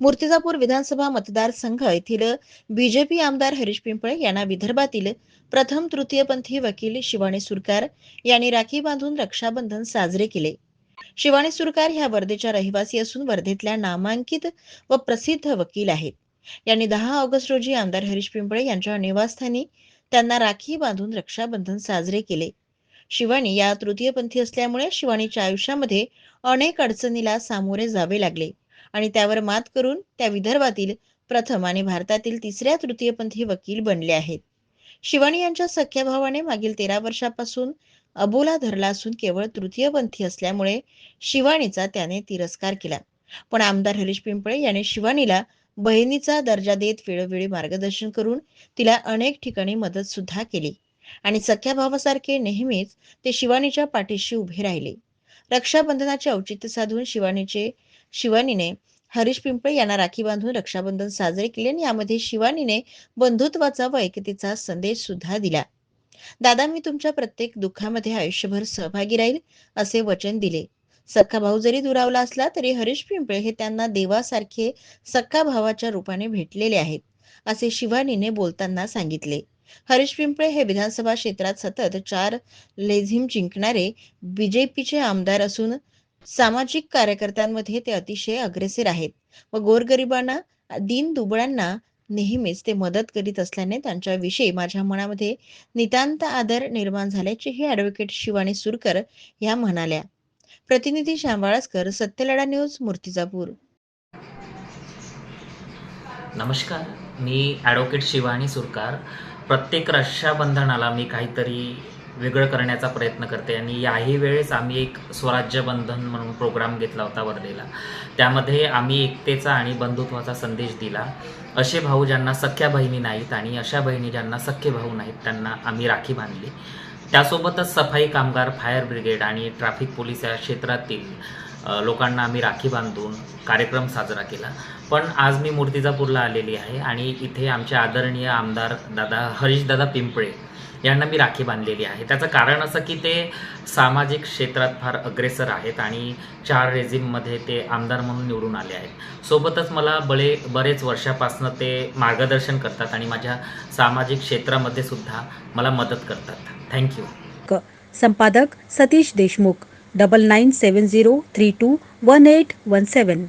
मूर्तिजापूर विधानसभा मतदारसंघ येथील बीजेपी आमदार हरीश पिंपळे यांना विदर्भातील प्रथम तृतीयपंथी वकील शिवानी सुरकार यांनी राखी बांधून रक्षाबंधन साजरे केले. शिवानी सुरकार ह्या वर्धेच्या रहिवासी असून वर्धेतल्या नामांकित व प्रसिद्ध वकील आहेत. यांनी दहा ऑगस्ट रोजी आमदार हरीश पिंपळे यांच्या निवासस्थानी त्यांना राखी बांधून रक्षाबंधन साजरे केले. शिवानी या तृतीयपंथी असल्यामुळे शिवानीच्या आयुष्यामध्ये अनेक अडचणीला सामोरे जावे लागले. आणि त्यावर मात करून त्या विदर्भातील प्रथम आणि भारतातील तिसऱ्या तृतीयपंथी वकील बनले आहेत. शिवानी यांच्या सख्या भावाने मागील तेरा वर्षापासून अबोला धरला असून केवळ तृतीयपंथी असल्यामुळे शिवानीचा त्याने तिरस्कार केला. पण आमदार हरीश पिंपळे यांनी शिवानीला बहिणीचा दर्जा देत वेळोवेळी मार्गदर्शन करून तिला अनेक ठिकाणी मदत सुद्धा केली. आणि सख्या भावासारखे नेहमीच ते शिवानीच्या पाठीशी उभे राहिले. रक्षाबंधनाचे औचित्य साधून शिवानीचे शिवानीने हरीश पिंपळे यांना राखी बांधून रक्षाबंधन साजरे केले आणि यामध्ये शिवानीने बंधुत्वाचा व एकतेचा संदेश सुद्धा दिला. दादा मी तुमच्या प्रत्येक दुःखामध्ये आयुष्यभर सहभागी राहील असे वचन दिले. सख्खा भाऊ जरी दुरावला असला तरी हरीश पिंपळे हे त्यांना देवासारखे सख्खा भावाच्या रूपाने भेटलेले आहेत असे शिवानीने बोलताना सांगितले. हरीश पिंपळे हे विधानसभा क्षेत्रात सतत चार लेझिम जिंकणारे बीजेपीचे आमदार असून सामाजिक कार्यकर्त्यांमध्ये ते अतिशय अग्रेसर आहेत. व गोरगरिबांना दीन दुबळांना नेहमीच ते मदत करीत असल्याने त्यांच्याविषयी माझ्या मनामध्ये नितांत आदर निर्माण झाल्याचेही ॲडव्होकेट शिवानी सुरकर या म्हणाल्या. प्रतिनिधी श्यामवाळस्कर सत्यलढा न्यूज मूर्तिजापूर. नमस्कार मी ॲडव्होकेट शिवानी सुरकार. प्रत्येक रक्षाबंधनाला मी काहीतरी वेगळं करण्याचा प्रयत्न करते. आणि याही वेळेस आम्ही एक स्वराज्य बंधन म्हणून प्रोग्राम घेतला होता वर्धेला. त्यामध्ये आम्ही एकतेचा आणि बंधुत्वाचा संदेश दिला. असे भाऊ ज्यांना सख्या बहिणी नाहीत आणि अशा बहिणी ज्यांना सख्खे भाऊ नाहीत त्यांना आम्ही राखी बांधली. त्यासोबतच सफाई कामगार फायर ब्रिगेड आणि ट्रॅफिक पोलीस या क्षेत्रातील लोकांना आम्ही राखी बांधून कार्यक्रम साजरा केला. पण आज मी मूर्तिजापूरला आलेली आहे आणि इथे आमचे आदरणीय आमदार दादा हरीशदादा पिंपळे यांना मी राखी बांधलेली आहे. त्याचं कारण असं की ते सामाजिक क्षेत्रात फार अग्रेसर आहेत आणि चार रेझिममध्ये ते आमदार म्हणून निवडून आले आहेत. सोबतच मला बळे बरेच वर्षापासनं ते मार्गदर्शन करतात आणि माझ्या सामाजिक क्षेत्रामध्ये सुद्धा मला मदत करतात. थँक्यू संपादक Satish Deshmukh double nine seven zero three two one eight one seven